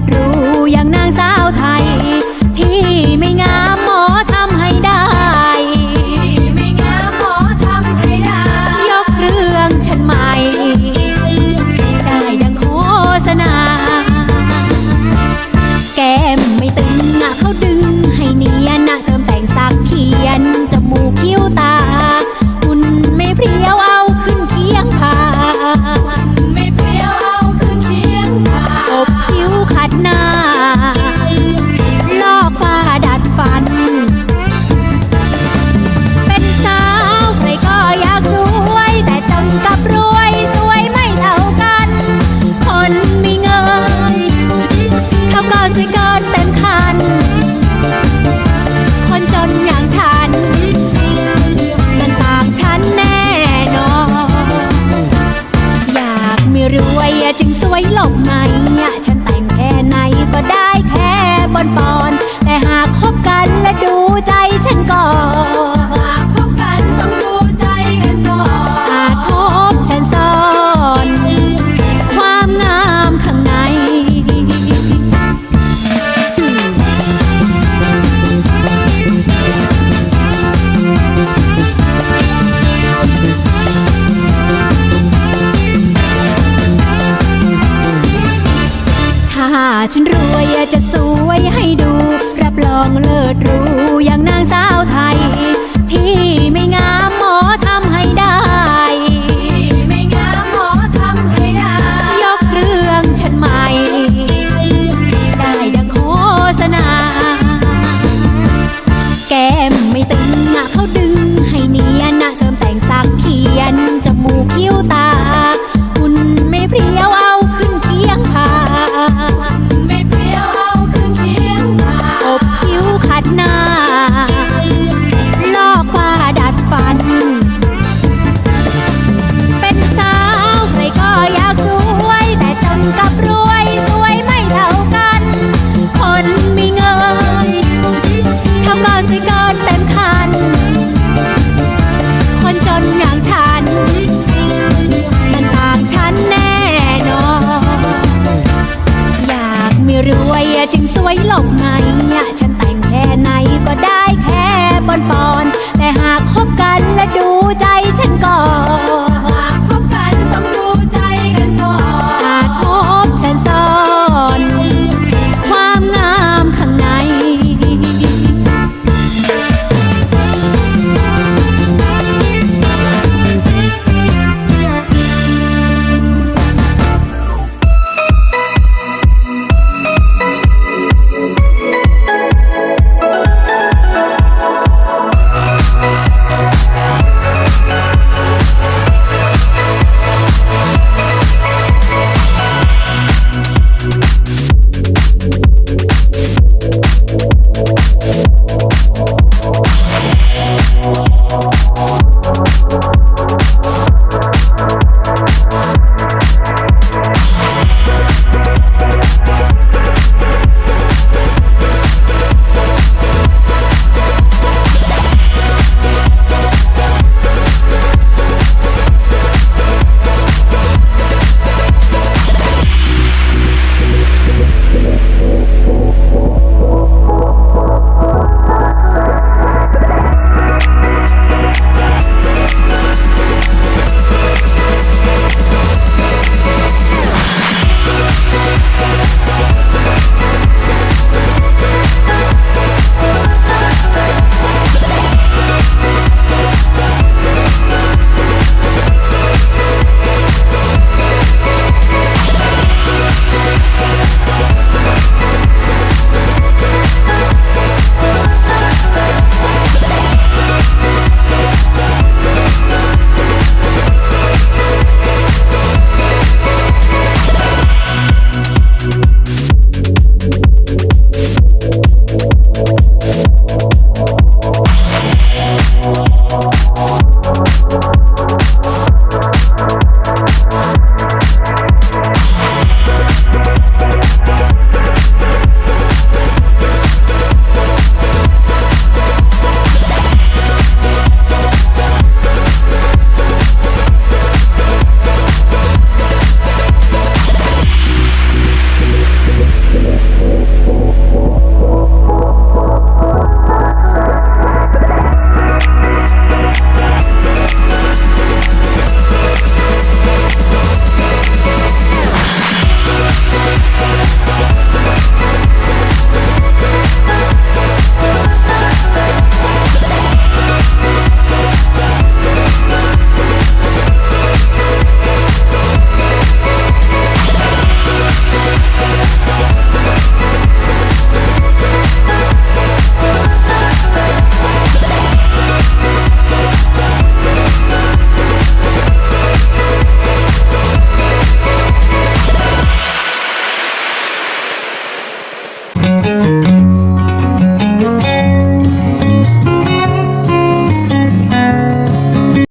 ดรู้อย่างนางสา หลบในาฉันรวยจะสวยให้ดู รับรองเลิศรู้อย่างนางสาวไทย ที่ไม่งาม รวยจึงสวยหลงไงฉันแต่งแค่ไหนก็ได้แค่ปอนปอนแต่หากคบกันและดูใจฉันก่อน